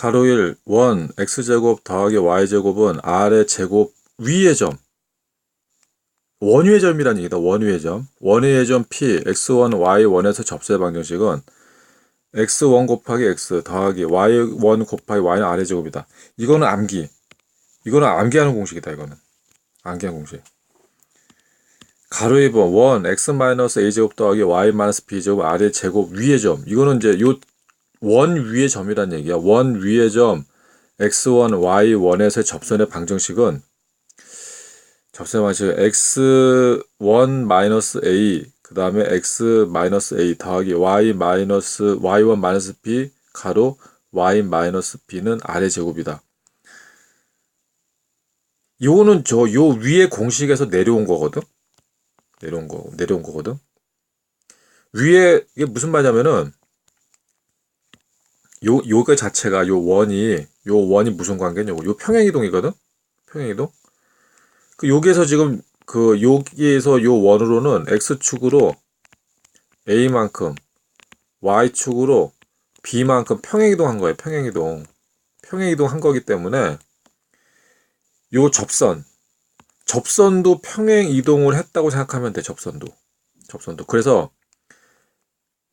가로 1, 1, x제곱 더하기 y제곱은 아래 제곱 위의 점. 원위의 점이란 얘기다. 원위의 점. 원위의 점 p, x1, y1에서 접세 방정식은 x1 곱하기 x 더하기 y1 곱하기 y는 아래 제곱이다. 이거는 암기. 이거는 암기하는 공식이다. 이거는. 암기하는 공식. 가로 2번 1, x 마이너스 a 제곱 더하기 y 마이너스 b 제곱 아래 제곱 위의 점. 이거는 이제 요 원 위의 점이란 얘기야. 원 위의 점 x1, y1에서의 접선의 방정식은 접선의 방정식 x1 마이너스 a 그 다음에 x 마이너스 a 더하기 y 마이너스 y1 마이너스 b 가로 y 마이너스 b는 아래 제곱이다. 요거는 저 요 위의 공식에서 내려온 거거든. 내려온 거 내려온 거거든. 위에 이게 무슨 말이냐면은 요 요거 자체가 요 원이 요 원이 무슨 관계냐고 요 평행이동이거든. 평행이동. 그 여기에서 지금 그 여기에서 요 원으로는 x축으로 a만큼 y축으로 b만큼 평행이동 한 거예요. 평행이동. 평행이동 한 거기 때문에 요 접선 접선도 평행 이동을 했다고 생각하면 돼. 접선도. 접선도. 그래서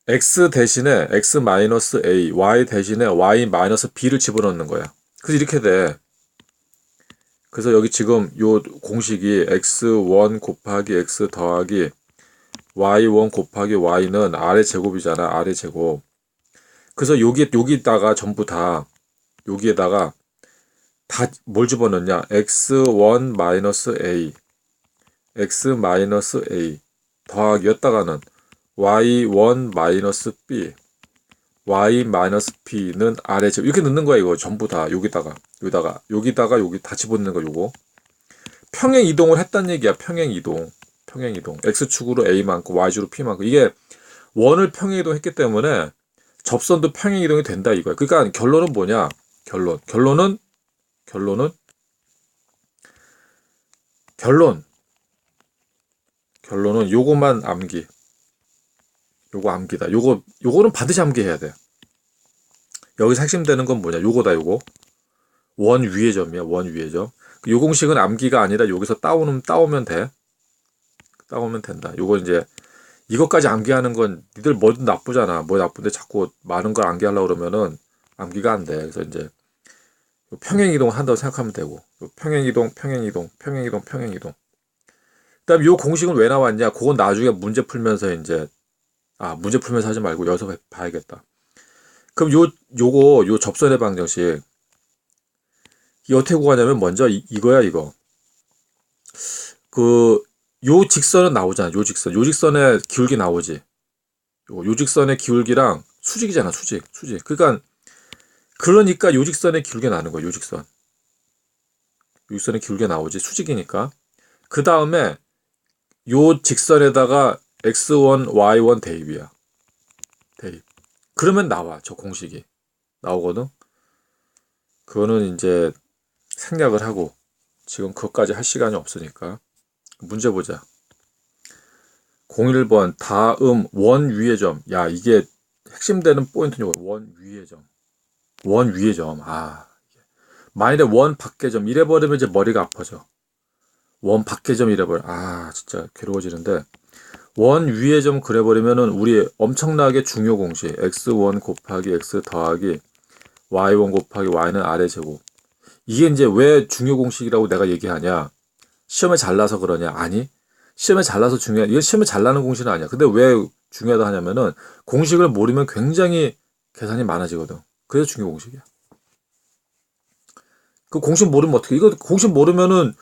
x 대신에 x 마이너스 a, y 대신에 y 마이너스 b를 집어넣는 거야. 그래서 이렇게 돼. 그래서 여기 지금 요 공식이 x1 곱하기 x 더하기 y1 곱하기 y는 아래 제곱이잖아. 아래 제곱. 그래서 여기 여기다가 전부 다 여기에다가 다 뭘 집어넣냐? x1 마이너스 a, x 마이너스 a 더하기 였다가는 y1 마이너스 b, y 마이너스 p는 아래 제곱 이렇게 넣는 거야 이거 전부 다. 여기다가 여기다가 여기다가 여기 다 집어넣는 거 요거. 평행 이동을 했단 얘기야 평행 이동. 평행 이동. X축으로 a만큼 y축으로 p만큼 이게 원을 평행 이동했기 때문에 접선도 평행 이동이 된다 이거야. 그러니까 결론은 뭐냐? 결론. 결론은 결론은 결론. 결론은 요거만 암기 요거 암기다. 요거 요거는 반드시 암기해야 돼 여기서 핵심되는 건 뭐냐? 요거다 요거. 원 위의 점이야 원 위의 점 요 공식은 암기가 아니라 여기서 따오면 따오면 돼. 따오면 된다. 요거 이제 이것까지 암기하는 건 니들 뭐든 나쁘잖아. 뭐 나쁜데 자꾸 많은 걸 암기하려고 그러면은 암기가 안 돼. 그래서 이제 평행 이동 한다고 생각하면 되고. 평행 이동 평행 이동 평행 이동 평행 이동. 그다음 요 공식은 왜 나왔냐? 그건 나중에 문제 풀면서 이제 아 문제 풀면서 하지 말고 여기서 봐야겠다 그럼 요 요거 요 접선의 방정식 이 어떻게 구하냐면 먼저 이, 이거야 이거 그 요 직선은 나오잖아 요 직선 요 직선의 기울기 나오지 요, 요 직선의 기울기랑 수직이잖아 수직 수직 그러니까 그러니까 요 직선의 기울기 나는 거예요. 요직선. 요 직선의 기울기 나오지. 수직이니까. 그 다음에 요 직선에다가 x1, y1 대입이야. 대입. 그러면 나와. 저 공식이. 나오거든. 그거는 이제 생략을 하고 지금 그것까지 할 시간이 없으니까 문제 보자. 01번 다음 원 위의 점. 야 이게 핵심되는 포인트는 원 위의 점. 원 위의 점. 아. 만일에 원 밖의 점 이래 버리면 이제 머리가 아파져. 원 밖의 점 이래 버려. 아, 진짜 괴로워지는데. 원 위의 점 그래버리면은 우리 엄청나게 중요 공식. x1 곱하기 x 더하기 y1 곱하기 y는 아래 제곱. 이게 이제 왜 중요 공식이라고 내가 얘기하냐. 시험에 잘나서 그러냐. 아니. 시험에 잘나서 중요해. 이건 시험에 잘나는 공식은 아니야. 근데 왜 중요하다 하냐면은 공식을 모르면 굉장히 계산이 많아지거든. 그래서 중요 공식이야. 그 공식 모르면 어떻게? 이거 공식 모르면은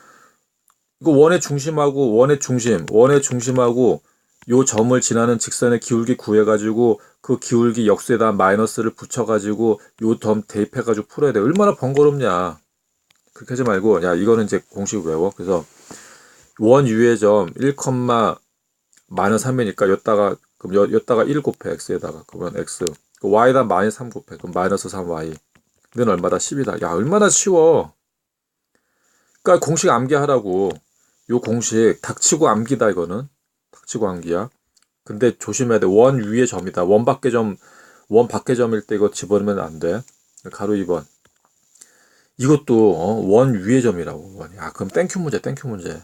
이거 원의 중심하고 원의 중심, 원의 중심하고 요 점을 지나는 직선의 기울기 구해가지고 그 기울기 역수에다 마이너스를 붙여가지고 요 점 대입해가지고 풀어야 돼. 얼마나 번거롭냐. 그렇게 하지 말고 야 이거는 이제 공식 외워. 그래서 원 유의 점 1, 마이너스 3이니까 여다가 그럼 여, 여다가 1 곱해 x에다가 그러면 x 그 y에다 마이너스 3 곱해. 그럼 마이너스 3y. 는 얼마다? 10이다. 야, 얼마나 쉬워. 그러니까 공식 암기하라고. 요 공식 닥치고 암기다 이거는. 암기야. 근데 조심해야 돼. 원 위의 점이다. 원 밖의 점, 원 밖의 점일 때 이거 집어넣으면 안 돼. 가로 2번. 이것도 어, 원 위의 점이라고. 아 그럼 땡큐 문제 땡큐 문제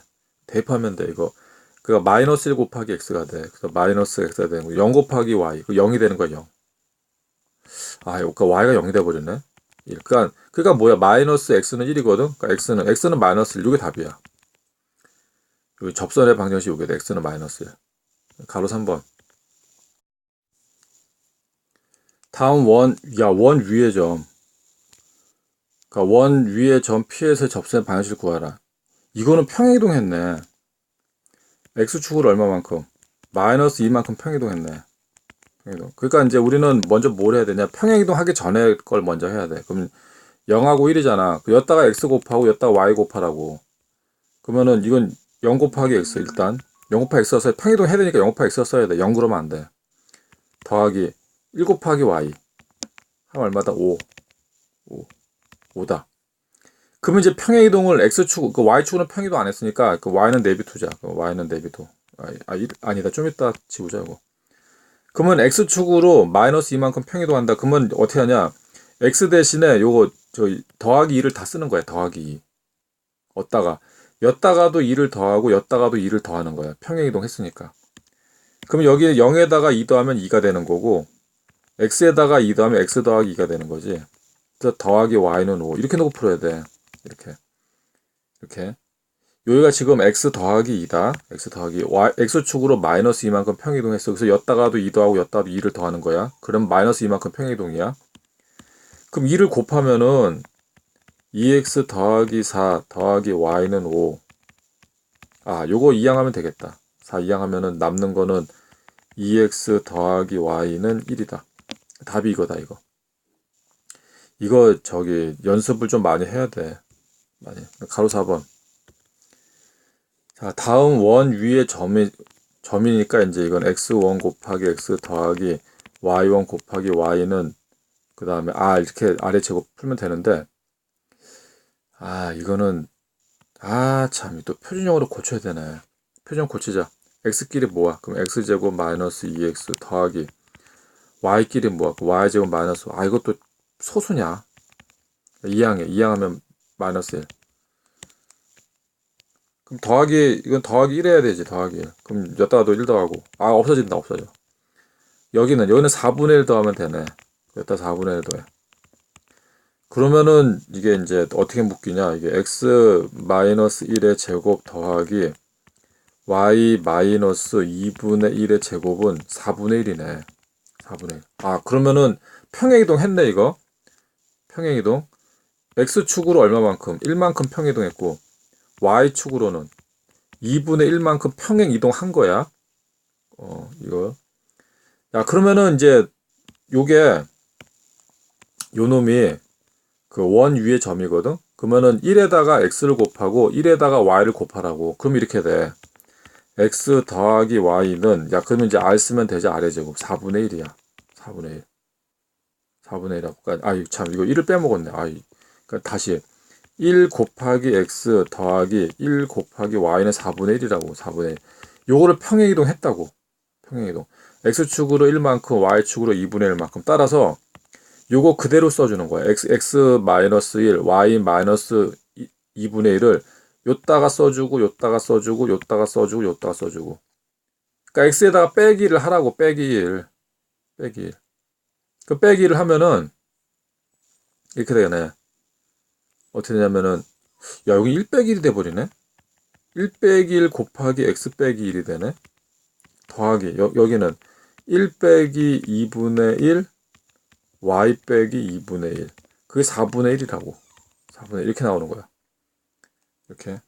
대입하면 돼 이거 그가 마이너스 1 곱하기 x가 돼 그래서 마이너스 x가 되는 거 0 곱하기 y 그 0이 되는 거야 0. 아 그러니까 y가 0이 돼 버렸네. 그러니까 그러니까 뭐야 마이너스 x는 1이거든. 그러니까 x는 x는 마이너스 1 이게 답이야. 여기 접선의 방정식 요게 돼 x는 마이너스 1. 가로 3번. 다음 원, 야, 원 위의 점. 그러니까 원 위의 점 P에서 접선의 방정식을 구하라. 이거는 평행이동 했네. X축으로 얼마만큼? 마이너스 2만큼 평행이동 했네. 평행이동. 그러니까 이제 우리는 먼저 뭘 해야 되냐? 평행이동 하기 전에 걸 먼저 해야 돼. 그럼 0하고 1이잖아. 그 여기다가 X 곱하고 여기다가 Y 곱하라고. 그러면은 이건 0 곱하기 X 일단. 0 곱하기 X 써서 평행이동 해야 되니까 0 곱하기 X 써야 돼. 0 그러면 안 돼. 더하기 1 곱하기 y 하면 얼마다? 5. 5. 5다. 그러면 이제 평행이동을 x축, 그 y축은 평행이동 안 했으니까 그 y는 내비두자. 그 y는 내비두. 아, 아, 이- 아니다. 좀 이따 지우자 이거. 그러면 x축으로 마이너스 2만큼 평행이동한다. 그러면 어떻게 하냐? x 대신에 요거 저 더하기 2를 다 쓰는 거야. 더하기 2. 얻다가 였다가도 2를 더하고 였다가도 2를 더하는 거야. 평행이동 했으니까. 그럼 여기 0에다가 2 더하면 2가 되는 거고 x에다가 2 더하면 x 더하기 2가 되는 거지. 그래서 더하기 y는 5 이렇게 놓고 풀어야 돼. 이렇게 이렇게 여기가 지금 x 더하기 2다. x 더하기 y x축으로 마이너스 2만큼 평이동했어. 그래서 였다가도 2 더하고 였다가도 2를 더하는 거야. 그럼 마이너스 2만큼 평이동이야. 그럼 2를 곱하면은 2x 더하기 4 더하기 y는 5. 아, 요거 이항하면 되겠다. 4 이항하면은 남는 거는 2x 더하기 y는 1이다. 답이 이거다, 이거. 이거 저기 연습을 좀 많이 해야 돼. 많이. 가로 4번. 자, 다음 원 위에 점이 점이니까 이제 이건 x1 곱하기 x 더하기 y1 곱하기 y는 그 다음에 아 이렇게 아래 제곱 풀면 되는데 아 이거는 아 참 또 표준형으로 고쳐야 되네. 표준 고치자. x끼리 뭐야? 그럼 x제곱 마이너스 2x 더하기 y끼리? 그 y제곱 마이너스 아 이것도 소수냐? 이항해. 이항하면 마이너스 1. 그럼 더하기 이건 더하기 1 해야 되지. 더하기 1. 그럼 여기다가도 1 더하고 아 없어진다. 없어져. 여기는 여기는 4분의 1 더하면 되네. 여기다 4분의 1 더해. 그러면은 이게 이제 어떻게 묶이냐? 이게 x 마이너스 1의 제곱 더하기 y 마이너스 2분의 1의 제곱은 4분의 1이네. 4분의 1. 아, 그러면은 평행이동 했네, 이거. 평행이동. x축으로 얼마만큼? 1만큼 평행이동했고, y축으로는 2분의 1만큼 평행이동 한 거야. 어, 이거. 야, 그러면은 이제 요게 요 놈이 그 원 위의 점이거든. 그러면은 1에다가 x를 곱하고 1에다가 y를 곱하라고. 그럼 이렇게 돼. x 더하기 y는 야 그러면 이제 r 쓰면 되지 r의 제곱. 4분의 1이야. 4분의 1 4분의 1하고. 아참 이거 1을 빼먹었네. 아이 그러니까 다시 1 곱하기 x 더하기 1 곱하기 y는 4분의 1이라고. 4분의 1 요거를 평행이동 했다고. 평행이동. x축으로 1만큼 y축으로 2분의 1만큼. 따라서 요거 그대로 써주는 거야 x, x 마이너스 1 y 마이너스 2분의 1을 요따가 써주고 요따가 써주고 요따가 써주고 요따가 써주고. 그러니까 x에다가 빼기를 하라고 빼기 1 빼기 1. 그 빼기 1을 하면은 이렇게 되네. 어떻게 되냐면은 야 여기 1 빼기 1이 돼버리네? 1 빼기 1 곱하기 x 빼기 1이 되네? 더하기 여, 여기는 1 빼기 2분의 1 y 빼기 2분의 1 그게 4분의 1이라고 4분의 1 이렇게 나오는 거야 이렇게.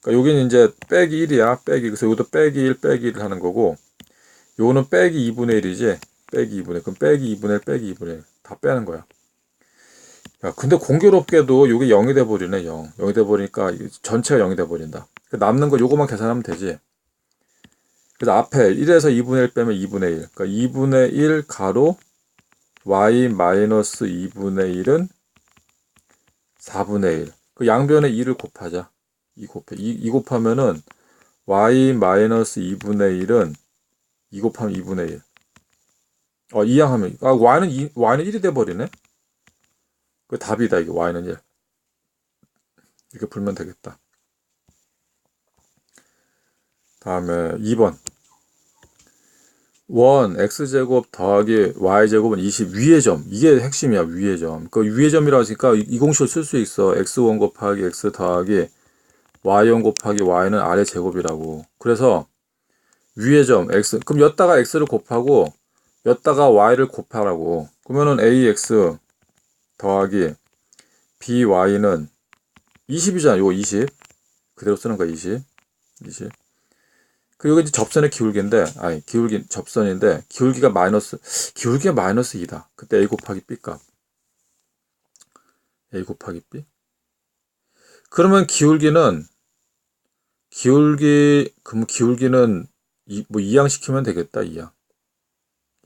그러니까 여기는 이제 빼기 1이야. 빼기. 그래서 이것도 빼기 1, 빼기 1을 하는 거고, 요거는 빼기 2분의 1이지. 빼기 2분의 1. 그럼 빼기 2분의 1, 빼기 2분의 1. 다 빼는 거야. 야, 근데 공교롭게도 요게 0이 돼버리네, 0. 0이 돼버리니까 전체가 0이 돼버린다. 그 남는 거 요거만 계산하면 되지. 그래서 앞에 1에서 2분의 1 빼면 2분의 1. 그러니까 2분의 1 가로 y 마이너스 2분의 1은 4분의 1. 그 양변에 2를 곱하자. 2 곱해. 2, 2 곱하면은 y 마이너스 2분의 1은 2 곱하면 2분의 1. 어, 이항하면 아, y는 2, y는 1이 돼 버리네. 그 답이다 이게 y는 1. 이렇게 풀면 되겠다. 다음에 2번. 원 x제곱 더하기 y제곱은 20 위의 점. 이게 핵심이야 위의 점그 위의 점이라 하니까 이- 이 공식을 쓸 수 있어. X1 곱하기 x 더하기 y1 곱하기 y는 아래 제곱이라고. 그래서 위의 점 x. 그럼 여기다가 x를 곱하고 여기다가 y를 곱하라고. 그러면은 ax 더하기 by는 20이잖아. 요거 20 그대로 쓰는 거야 20 20 그 여기 이제 접선의 기울기인데 아니 기울기 접선인데 기울기가 마이너스 기울기가 마이너스 2다. 그때 a 곱하기 b 값. A 곱하기 b? 그러면 기울기는 기울기 그럼 기울기는 이, 뭐 이항시키면 되겠다 이항.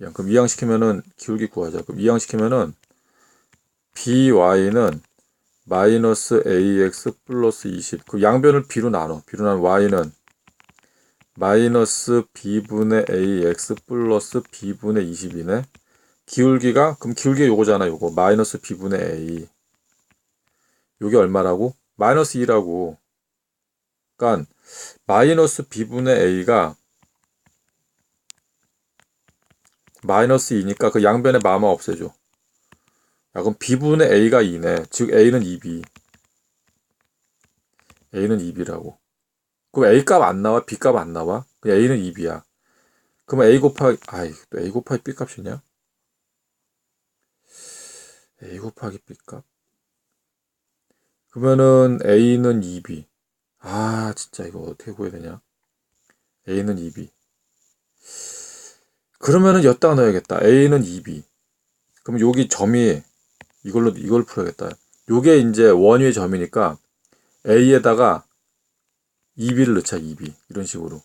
이항. 그럼 이항시키면은 기울기 구하자. 그럼 이항시키면은 by는 마이너스 ax 플러스 20 그 양변을 b로 나눠. B로 나누면 y는 마이너스 b분의 ax 플러스 b분의 20이네. 기울기가 그럼 기울기 요거잖아 요거. 마이너스 b분의 a. 요게 얼마라고? 마이너스 2라고. 그러니까 마이너스 b분의 a가 마이너스 2니까 그 양변의 마마 없애줘. 야 그럼 b분의 a가 2네. 즉 a는 2b a는 2b라고 그럼 A 값 안 나와? B 값 안 나와? 그럼 A는 2B야. 그러면 A 곱하기, 아이, 또 A 곱하기 B 값이냐? A 곱하기 B 값? 그러면은 A는 2B. 아, 진짜 이거 어떻게 구해야 되냐? A는 2B. 그러면은 여기다가 넣어야겠다. A는 2B. 그럼 여기 점이 이걸로, 이걸 풀어야겠다. 요게 이제 원위의 점이니까 A에다가 2B를 넣자 2B 이런 식으로.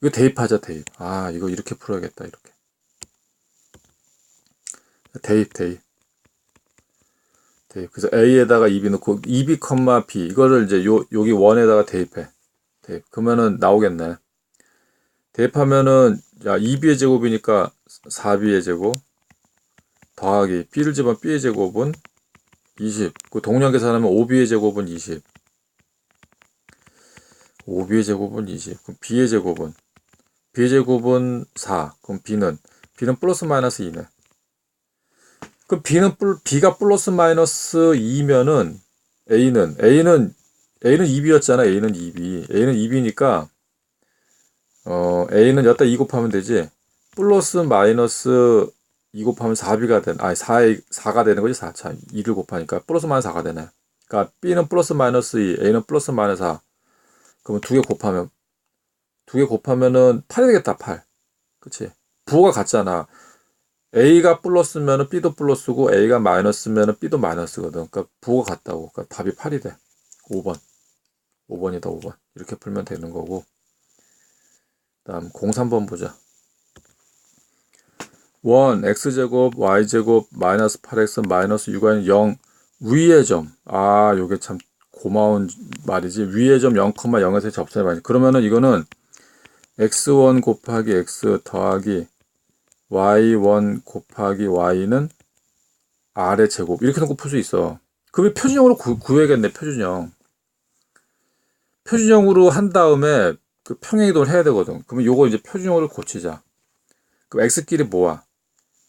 이거 대입하자 대입. 아 이거 이렇게 풀어야겠다 이렇게. 대입 대입. 대입. 그래서 A에다가 2B 넣고 2B, B 이거를 이제 요 여기 원에다가 대입해. 대입. 그러면은 나오겠네. 대입하면은 야 2B의 제곱이니까 4B의 제곱 더하기 B를 집으면 B의 제곱은 20. 그 동량 계산하면 5B의 제곱은 20. 5b의 제곱은 20. 그럼 b의 제곱은 b의 제곱은 4. 그럼 b는 b는 플러스 마이너스 2네. 그럼 b는 플- b가 플러스 마이너스 2면은 a는 a는 a는 2b였잖아. a는 2b. a는 2b니까 어 a는 여기다 2 곱하면 되지. 플러스 마이너스 2 곱하면 4b가 되는 아니 4 4가 되는 거지 4차 2를 곱하니까 플러스 마이너스 4가 되네. 그러니까 b는 플러스 마이너스 2, a는 플러스 마이너스 4. 그러면 두 개 곱하면 두 개 곱하면은 8이 되겠다 8 그치? 부호가 같잖아. A가 플러스면은 b도 플러스고 a가 마이너스면은 b도 마이너스거든. 그러니까 부호가 같다고. 그러니까 답이 8이 돼. 5번. 5번이다 5번. 이렇게 풀면 되는 거고. 다음 03번 보자. 1 x제곱 y제곱 마이너스 8x 마이너스 6y는 0 위의 점 아 요게 참 고마운 말이지. 위의 점 0,0에서 접선의 반이 그러면은 이거는 x1 곱하기 x 더하기 y1 곱하기 y는 r의 제곱. 이렇게 놓고 풀 수 있어. 그럼 표준형으로 구, 구해야겠네 표준형. 표준형으로 한 다음에 그 평행이동을 해야 되거든. 그러면 요거 이제 표준형으로 고치자. 그럼 x끼리 모아.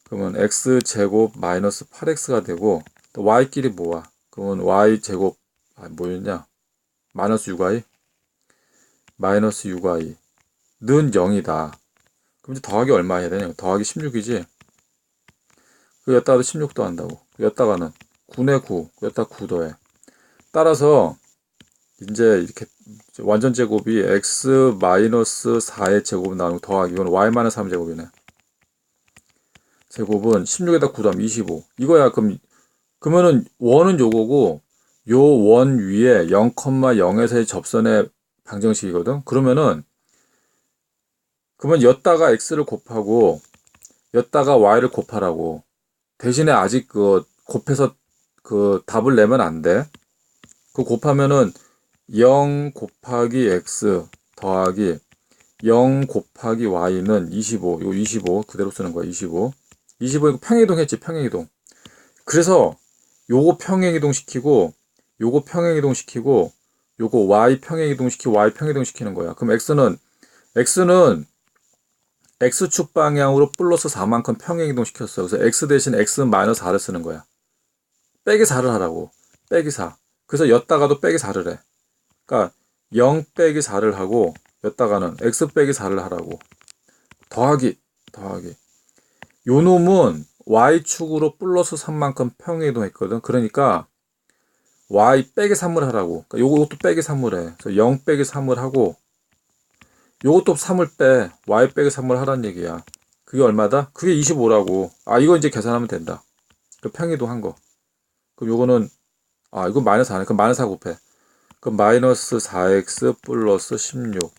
그러면 x 제곱 마이너스 8x가 되고 또 y끼리 모아. 그러면 y 제곱 아, 뭐였냐? 마이너스 6i? 마이너스 6i. 는 0이다. 그럼 이제 더하기 얼마 해야 되냐? 더하기 16이지? 그 여기다가도 16도 한다고. 여기다가는 9네 9. 여기다 9 더해. 따라서 이제 이렇게 완전 제곱이 x 마이너스 4의 제곱 나누고 더하기 이건 y 마이너스 3 제곱이네. 제곱은 16에다 9 더하면 25. 이거야 그럼 그러면은 원은 요거고 요 원 위에 0,0에서의 접선의 방정식이거든. 그러면은 그러면 여다가 x를 곱하고 여다가 y를 곱하라고. 대신에 아직 그 곱해서 그 답을 내면 안 돼. 그 곱하면은 0 곱하기 x 더하기 0 곱하기 y는 25. 요 25 그대로 쓰는 거야. 25. 25 이거 평행이동 했지. 평행이동. 그래서 요거 평행이동 시키고 요거 평행 이동 시키고 요거 y 평행 이동시키 y 평행 이동시키는 거야. 그럼 x는 x는 x축 방향으로 플러스 4만큼 평행 이동시켰어. 그래서 x 대신 x는 마이너스 4를 쓰는 거야. 빼기 4를 하라고. 빼기 4. 그래서 였다가도 빼기 4를 해. 그러니까 0 빼기 4를 하고 였다가는 x 빼기 4를 하라고. 더하기 더하기. 요 놈은 y축으로 플러스 3만큼 평행 이동했거든. 그러니까 y 빼기 3을 하라고. 그러니까 요것도 빼기 3을 해. 그래서 0 빼기 3을 하고 요것도 3을 빼. y 빼기 3을 하란 얘기야. 그게 얼마다? 그게 25라고. 아, 이거 이제 계산하면 된다. 그 평이동 한 거. 그럼 요거는 아, 이건 마이너스 4네. 그럼 마이너스 4 곱해. 그럼 마이너스 4x 플러스 16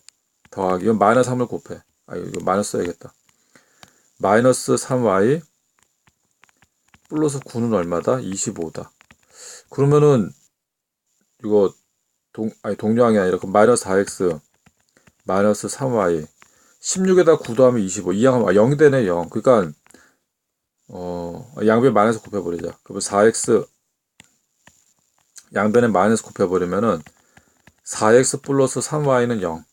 더하기 이건 마이너스 3을 곱해. 아, 이거 마이너스 써야겠다. 마이너스 3y 플러스 9는 얼마다? 25다. 그러면은 이거 동 아니 동량이 아니라 그 마이너스 4x 마이너스 3y 16에다 9 더하면 25 이항하면 아, 0이 되네 0 그러니까 어 양변 마이너스 곱해버리자. 그러면 4x 양변에 마이너스 곱해버리면은 4x 플러스 3y는 0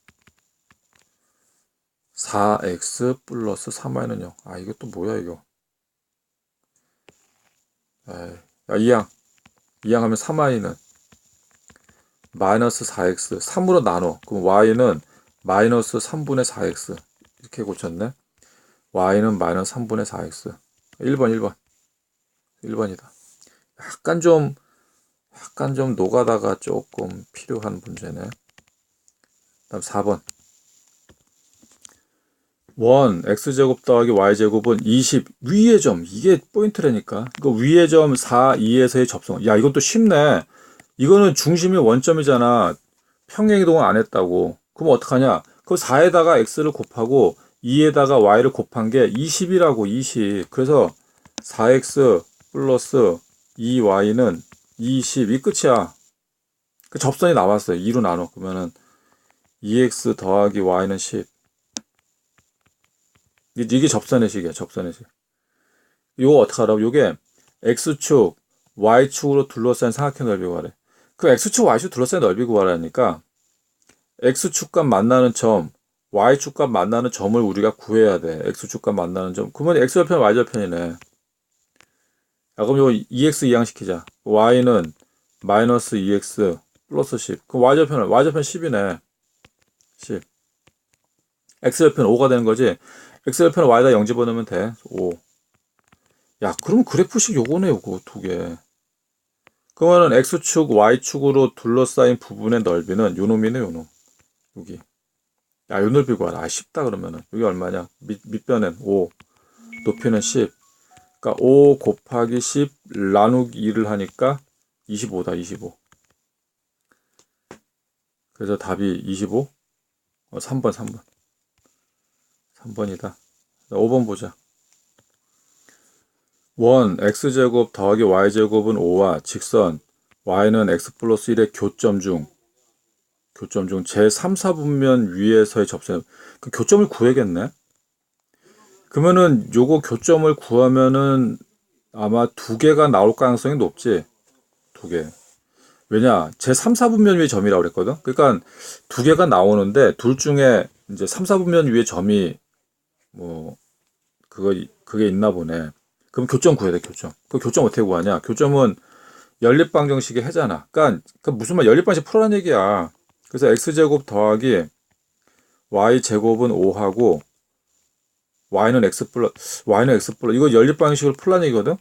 4x 플러스 3y는 0 아 이거 또 뭐야 이거? 에이, 야 이항 이항하면 3y는 마이너스 4x 3으로 나눠. 그럼 y는 마이너스 3분의 4x 이렇게 고쳤네. y는 마이너스 3분의 4x 1번 1번. 1번이다. 약간 좀 약간 좀 노가다가 조금 필요한 문제네. 다음 4번 원 x제곱 더하기 y제곱은 20 위의 점. 이게 포인트라니까. 이거 위의 점 4, 2에서의 접성 야또 쉽네. 이거는 중심이 원점이잖아. 평행이동을 안 했다고. 그럼 어떡하냐? 그 4에다가 x를 곱하고 2에다가 y를 곱한 게 20이라고 20 그래서 4x 플러스 2y는 20이 끝이야. 그 접선이 나왔어요. 2로 나눠 그러면은. 2x 더하기 y는 10 이게, 이게 접선의 식이야, 접선의 식. 이거 어떡하라고? 요게 x축, y축으로 둘러싼 삼각형 넓이 구하래. 그 x축, y축 둘러싼 넓이 구하라니까 x축과 만나는 점, y축과 만나는 점을 우리가 구해야 돼. x축과 만나는 점. 그러면 x절편, y절편이네. 야, 그럼 이거 2x 이항시키자. y는 마이너스 2x 플러스 10. 그럼 y절편은, y절편 10이네. 10. x절편 5가 되는 거지. X절편을 y에다 0 집어넣으면 돼. 5. 야, 그러면 그래프식 요거네, 요거 두 개. 그러면은 x축, y축으로 둘러싸인 부분의 넓이는 요 놈이네, 요 놈. 여기. 야, 요 넓이 구하라. 아, 쉽다, 그러면은. 여기 얼마냐? 밑, 밑변은 5. 높이는 10. 그러니까 5 곱하기 10 나누기 2를 하니까 25다, 25. 그래서 답이 25? 어, 3번, 3번. 3번이다. 5번 보자. 원 x제곱 더하기 y제곱은 5와 직선 y는 x 플러스 1의 교점 중 교점 중 제3, 4분면 위에서의 접선 그 교점을 구해야겠네. 그러면은 요거 교점을 구하면은 아마 두 개가 나올 가능성이 높지. 두 개. 왜냐? 제3, 4분면 위의 점이라고 그랬거든. 그러니까 두 개가 나오는데 둘 중에 이제 3, 4분면 위의 점이 뭐 그거 그게 있나 보네. 그럼 교점 구해야 돼 교점. 그 교점 어떻게 구하냐? 교점은 연립방정식의 해잖아. 그러니까 그 무슨 말 연립방식 풀어란 얘기야. 그래서 x 제곱 더하기 y 제곱은 5하고 y는 x 플러스 y는 x 플러스 이거 연립방식을 풀란 얘기거든.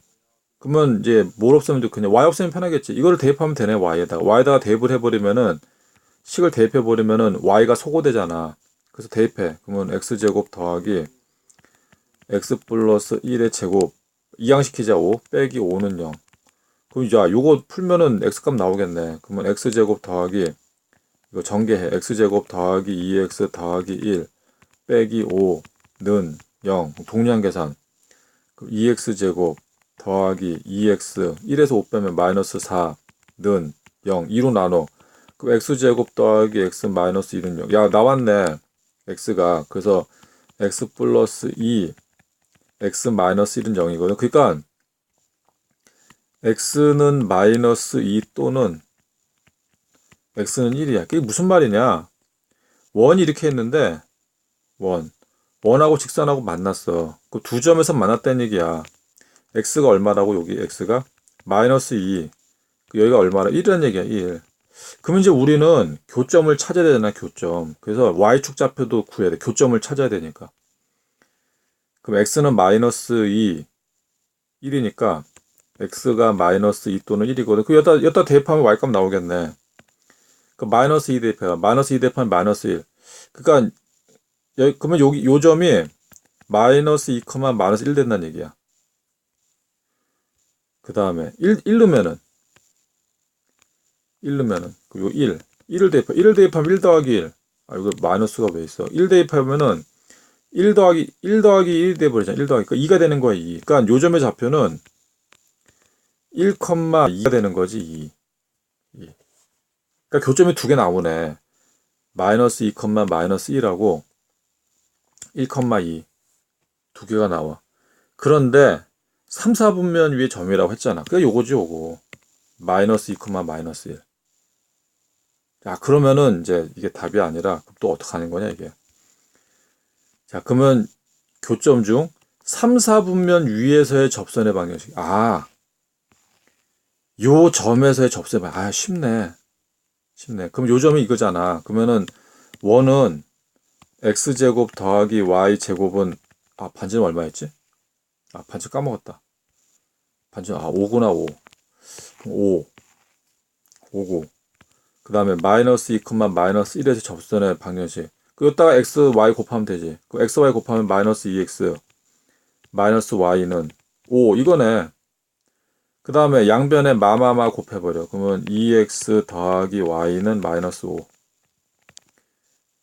그러면 이제 뭘 없애면 좋겠냐? y 없애면 편하겠지. 이거를 대입하면 되네 y에다가 y에다가 대입을 해버리면은 식을 대입해 버리면은 y가 소거되잖아. 그래서 대입해. 그러면 x 제곱 더하기 x 플러스 1의 제곱 이항시키자 5 빼기 5는 0 그럼 이제 요거 풀면은 x값 나오겠네. 그러면 x제곱 더하기 이거 전개해. X제곱 더하기 2x 더하기 1 빼기 5는 0 동량 계산. 2x제곱 더하기 2x 1에서 5 빼면 마이너스 4는 0 2로 나눠. 그 x제곱 더하기 x 마이너스 1은 0야 나왔네. X가. 그래서 x 플러스 2 x 마이너스 1은 0이거든. 그러니까 x는 마이너스 2 또는 x는 1이야. 그게 무슨 말이냐? 원이 이렇게 했는데 원 원하고 직선하고 만났어. 그 두 점에서 만났다는 얘기야. x가 얼마라고 여기 x가 마이너스 2. 그 여기가 얼마라? 1이라는 얘기야. 1. 그러면 이제 우리는 교점을 찾아야 되나 교점. 그래서 y축 좌표도 구해야 돼. 교점을 찾아야 되니까. 그럼 x는 마이너스 2, 1이니까 x가 마이너스 2 또는 1이거든. 그 여기다, 여기다 대입하면 y값 나오겠네. 그 마이너스 2 대입해요. 마이너스 2 대입하면 마이너스 1. 그러니까 여, 그러면 여기 요 점이 마이너스 2, 마이너스 1 된다는 얘기야. 그 다음에 1, 1 넣으면은 1 넣으면은 그요 1. 1을 대입하 1을 대입하면 1 더하기 1. 아 이거 마이너스가 왜 있어? 1 대입하면은 1 더하기 1 더하기 1 돼버리잖아. 1 더하기 그러니까 2가 되는 거야 2. 그러니까 요 점의 좌표는 1,2가 되는 거지 2. 2. 그러니까 교점이 두 개 나오네. 마이너스 2, 마이너스 1하고 1,2 두 개가 나와. 그런데 3, 4분면 위에 점이라고 했잖아. 그게 요거지 요거. 마이너스 2, 마이너스 1. 자 그러면은 이제 이게 답이 아니라 또 어떻게 하는 거냐 이게. 자 그러면 교점 중 3, 4분면 위에서의 접선의 방정식. 아, 요 점에서의 접선의 방정식. 아, 쉽네. 쉽네. 그럼 요 점이 이거잖아. 그러면은 원은 x제곱 더하기 y제곱은 아 반지름 얼마였지? 아 반지 까먹었다. 반지 아 5구나 5. 5. 5고. 그 다음에 마이너스 2, 마이너스 1에서 접선의 방정식. 그여기다가 x, y 곱하면 되지. 그 x, y 곱하면 마이너스 2x, 마이너스 y는 5 이거네. 그 다음에 양변에 마마마 곱해버려. 그러면 2x 더하기 y는 마이너스 5.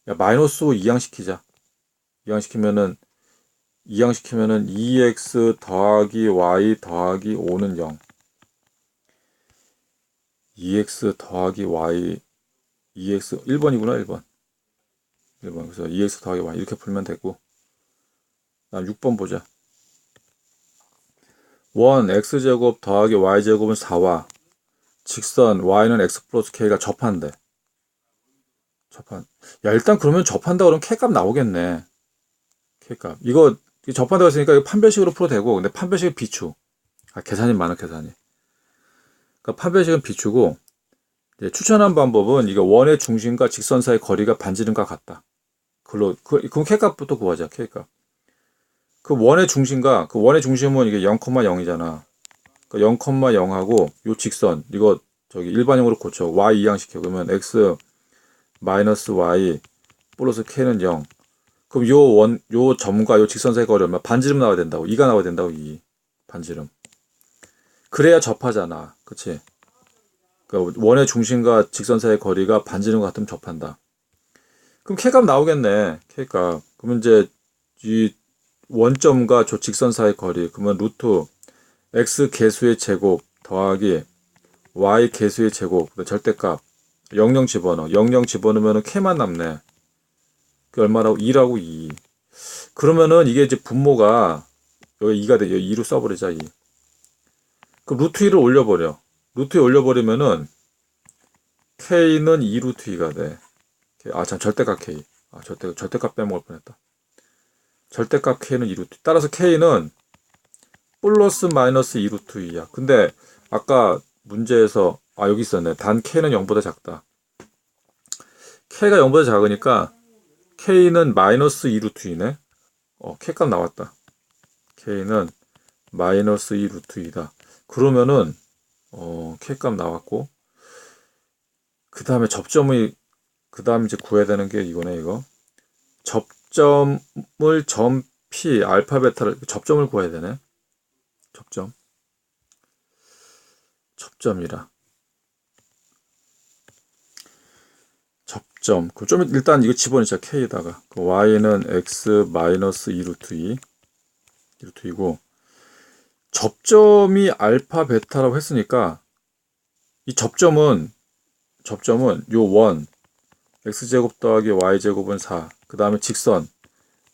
야, 마이너스 5 이항시키자. 이항시키면은, 이항시키면은 2x 더하기 y 더하기 5는 0. 2x 더하기 y, 2x, 1번이구나, 1번. 1번. 그래서 2x 더하기 y 이렇게 풀면 되고. 다음 6번 보자. 원 x제곱 더하기 y제곱은 4와 직선 y는 x 플러스 k가 접한대. 접한. 야, 일단 그러면 접한다 그러면 k값 나오겠네. k값. 이거 접한다고 했으니까 이거 판별식으로 풀어도 되고, 근데 판별식은 비추. 아, 계산이 많아, 계산이. 그러니까 판별식은 비추고, 추천한 방법은 이거 원의 중심과 직선 사이 거리가 반지름과 같다. 그걸로, 그, 그럼 k값부터 구하자, k값. 그 원의 중심과, 그 원의 중심은 이게 0,0이잖아. 그 0,0하고, 요 직선, 이거 저기 일반형으로 고쳐. y 이항시켜. 그러면 x 마이너스 y 플러스 k는 0. 그럼 요 원, 요 점과 요 직선 사이 거리 얼마? 반지름 나와야 된다고. 2가 나와야 된다고, 2. 반지름. 그래야 접하잖아. 그치? 그 원의 중심과 직선 사이 거리가 반지름 같으면 접한다. 그럼 k값 나오겠네. k값. 그러면 이제 이 원점과 저 직선 사이 거리. 그러면 루트 x 개수의 제곱 더하기 y 개수의 제곱. 절대값. 00 집어넣어. 00 집어넣으면 k만 남네. 그 얼마라고? 2라고 2. 그러면은 이게 이제 분모가 여기 2가 돼. 여기 2로 써버리자 2. 그 루트 2를 올려버려. 루트 2 올려버리면은 k는 2 루트 2가 돼. 아, 참 절대값 k. 아, 절대 절대값 빼먹을 뻔했다. 절대값 k는 2 루트. 따라서 k는 플러스 마이너스 2 루트 2야. 근데 아까 문제에서 아 여기 있었네. 단 k는 0보다 작다. k가 0보다 작으니까 k는 마이너스 2 루트 2네. 어, k값 나왔다. k는 마이너스 2 루트 2다. 그러면은 어, k값 나왔고 그 다음에 접점이 그 다음 이제 구해야 되는 게 이거네 이거. 접점을 점 p 알파 베타를 접점을 구해야 되네. 접점. 접점이라. 접점. 그럼 좀 일단 이거 집어넣자 k에다가. 그 y는 x 마이너스 2 루트 2 루트 2고. 접점이 알파 베타라고 했으니까 이 접점은 접점은 요 원 x제곱 더하기 y제곱은 4. 그 다음에 직선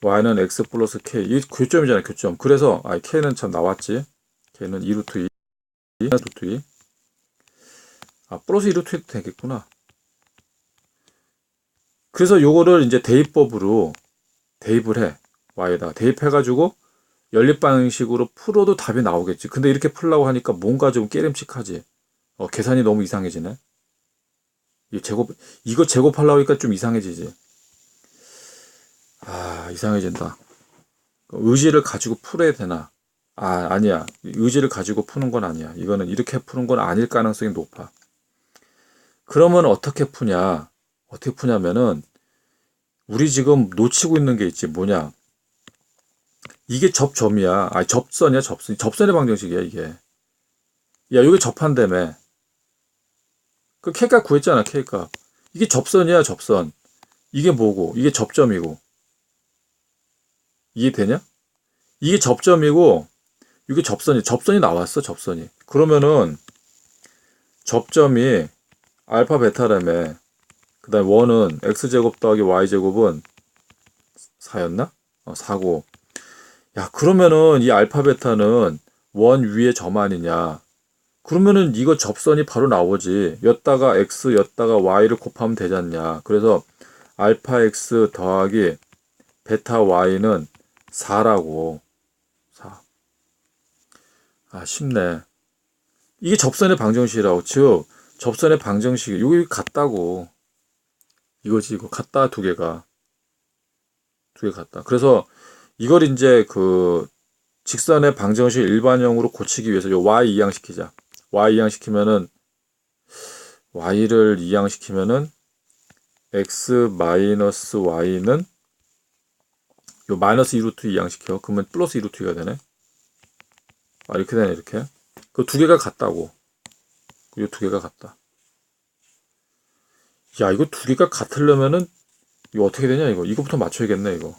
y는 x 플러스 k. 이 교점이잖아요, 교점. 그래서 아, k는 참 나왔지. k는 2루트 2. 루트 2. 아, 플러스 2루트 2도 되겠구나. 그래서 요거를 이제 대입법으로 대입을 해. y에다가 대입해가지고 연립 방식으로 풀어도 답이 나오겠지. 근데 이렇게 풀라고 하니까 뭔가 좀 깨름칙하지. 어, 계산이 너무 이상해지네. 이 제곱, 이거 제곱하려고 하니까 좀 이상해지지. 아, 이상해진다. 의지를 가지고 풀어야 되나? 아, 아니야. 의지를 가지고 푸는 건 아니야. 이거는 이렇게 푸는 건 아닐 가능성이 높아. 그러면 어떻게 푸냐? 어떻게 푸냐면은, 우리 지금 놓치고 있는 게 있지. 뭐냐? 이게 접점이야. 아니, 접선이야, 접선. 접선의 방정식이야, 이게. 야, 이게 접한다며. 그 K값 구했잖아, K값. 이게 접선이야, 접선. 이게 뭐고, 이게 접점이고. 이해되냐? 이게 접점이고, 이게 접선이, 접선이 나왔어, 접선이. 그러면은, 접점이 알파 베타라며. 그 다음에 원은 x제곱 더하기 y제곱은 4였나? 어, 4고. 야, 그러면은 이 알파 베타는 원 위에 점 아니냐? 그러면은 이거 접선이 바로 나오지. 였다가 x, 였다가 y를 곱하면 되지 않냐. 그래서 알파 x 더하기 베타 y는 4라고. 4. 아, 쉽네. 이게 접선의 방정식이라고. 즉, 접선의 방정식, 여기 같다고. 이거지, 이거. 같다, 두 개가. 두 개 같다. 그래서 이걸 이제 그 직선의 방정식 일반형으로 고치기 위해서 요 y 이항시키자. Y 이항시키면은 y를 이항시키면은 x 마이너스 y는 요 마이너스 2루트 이항시켜. 그러면 플러스 2루트가 되네. 아 이렇게 되네 이렇게. 그 두 개가 같다고. 요 두 개가 같다. 야 이거 두 개가 같으려면은 이거 어떻게 되냐 이거. 이거부터 맞춰야겠네 이거.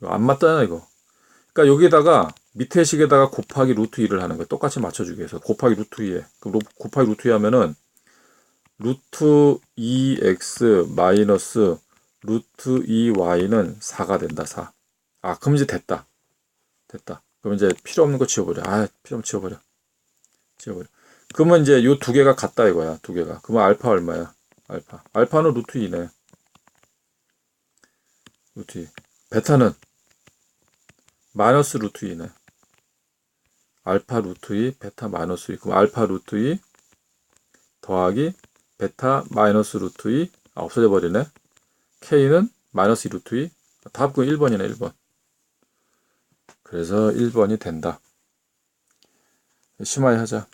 이거 안 맞잖아 이거. 그러니까 여기에다가 밑에 식에다가 곱하기 루트 2를 하는 거야. 똑같이 맞춰주기 위해서 곱하기 루트 2에 그 로- 곱하기 루트 2 하면은 루트 2x 마이너스 루트 2y는 4가 된다 4. 아 그럼 이제 됐다. 됐다. 그럼 이제 필요 없는 거 지워버려. 아 필요 없는 거 지워버려. 지워버려. 그러면 이제 요 두 개가 같다 이거야. 두 개가. 그러면 알파 얼마야? 알파. 알파는 루트 2네. 루트 2. 베타는 마이너스 루트 2네. 알파 루트 2, 베타 마이너스 2. 그럼 알파 루트 2 더하기 베타 마이너스 루트 2. 아, 없어져 버리네. K는 마이너스 2 루트 2. 답은 1번이네, 1번. 그래서 1번이 된다. 심하게 하자.